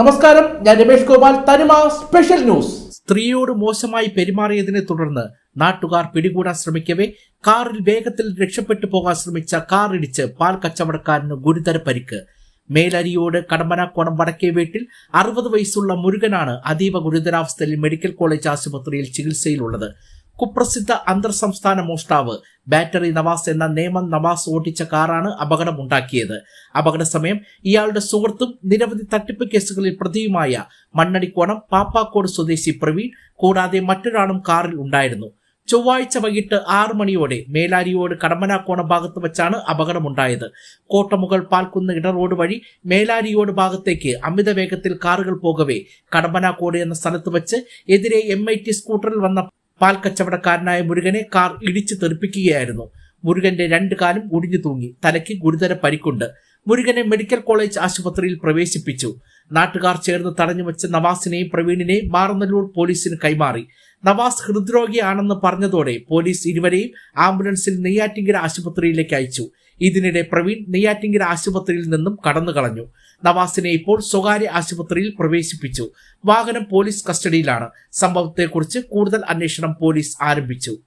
നമസ്കാരം ഞാൻ രമേഷ് ഗോപാൽ തനിമ സ്പെഷ്യൽ ന്യൂസ്. സ്ത്രീയോട് മോശമായി പെരുമാറിയതിനെ തുടർന്ന് നാട്ടുകാർ പിടികൂടാൻ ശ്രമിക്കവേ കാറിൽ വേഗത്തിൽ രക്ഷപ്പെട്ടു പോകാൻ ശ്രമിച്ച കാർ ഇടിച്ച് പാൽ കച്ചവടക്കാരന് ഗുരുതര പരിക്ക്. മേലരിയോട് കടമ്പനാക്കോണം വടക്കേ വീട്ടിൽ അറുപത് വയസ്സുള്ള മുരുകനാണ് അതീവ ഗുരുതരാവസ്ഥയിൽ മെഡിക്കൽ കോളേജ് ആശുപത്രിയിൽ ചികിത്സയിലുള്ളത്. കുപ്രസിദ്ധ അന്തർ സംസ്ഥാന മോഷ്ടാവ് ബാറ്ററി നവാസ് എന്ന നേമം നവാസ് ഓടിച്ച കാറാണ് അപകടമുണ്ടാക്കിയത്. അപകട സമയം ഇയാളുടെ സുഹൃത്തും നിരവധി തട്ടിപ്പ് കേസുകളിൽ പ്രതിയുമായ മണ്ണടിക്കോണം പാപ്പാക്കോട് സ്വദേശി പ്രവീൺ കൂടാതെ മറ്റൊരാളും കാറിൽ ഉണ്ടായിരുന്നു. ചൊവ്വാഴ്ച വൈകിട്ട് ആറു മണിയോടെ മേലാരിയോട് കടമ്പനാക്കോണം ഭാഗത്ത് വെച്ചാണ് അപകടമുണ്ടായത്. കോട്ടമുകൾ പാൽക്കുന്ന ഇട റോഡ് വഴി മേലാരിയോട് ഭാഗത്തേക്ക് അമിത വേഗത്തിൽ കാറുകൾ പോകവേ കടമ്പനാക്കോട് എന്ന സ്ഥലത്ത് വെച്ച് എതിരെ എം ഐ ടി സ്കൂട്ടറിൽ വന്ന പാൽ കച്ചവടക്കാരനായ മുരുകനെ കാർ ഇടിച്ചു തെറിപ്പിക്കുകയായിരുന്നു. മുരുകന്റെ രണ്ട് കാലും ഒടിഞ്ഞു തൂങ്ങി. തലയ്ക്ക് ഗുരുതര പരിക്കുണ്ട്. മുരുകനെ മെഡിക്കൽ കോളേജ് ആശുപത്രിയിൽ പ്രവേശിപ്പിച്ചു. നാട്ടുകാർ ചേർന്ന് തടഞ്ഞു വെച്ച നവാസിനെയും പ്രവീണിനെയും മാറുന്നല്ലൂർ പോലീസിന് കൈമാറി. നവാസ് ഹൃദ്രോഗിയാണെന്ന് പറഞ്ഞതോടെ പോലീസ് ഇരുവരെയും ആംബുലൻസിൽ നെയ്യാറ്റിങ്കര ആശുപത്രിയിലേക്ക് അയച്ചു. ഇതിനിടെ പ്രവീൺ നെയ്യാറ്റിങ്കര ആശുപത്രിയിൽ നിന്നും കടന്നു കളഞ്ഞു നവാസിനെ ഇപ്പോൾ സ്വകാര്യ ആശുപത്രിയിൽ പ്രവേശിപ്പിച്ചു. വാഹനം പോലീസ് കസ്റ്റഡിയിലാണ്. സംഭവത്തെക്കുറിച്ച് കൂടുതൽ അന്വേഷണം പോലീസ് ആരംഭിച്ചു.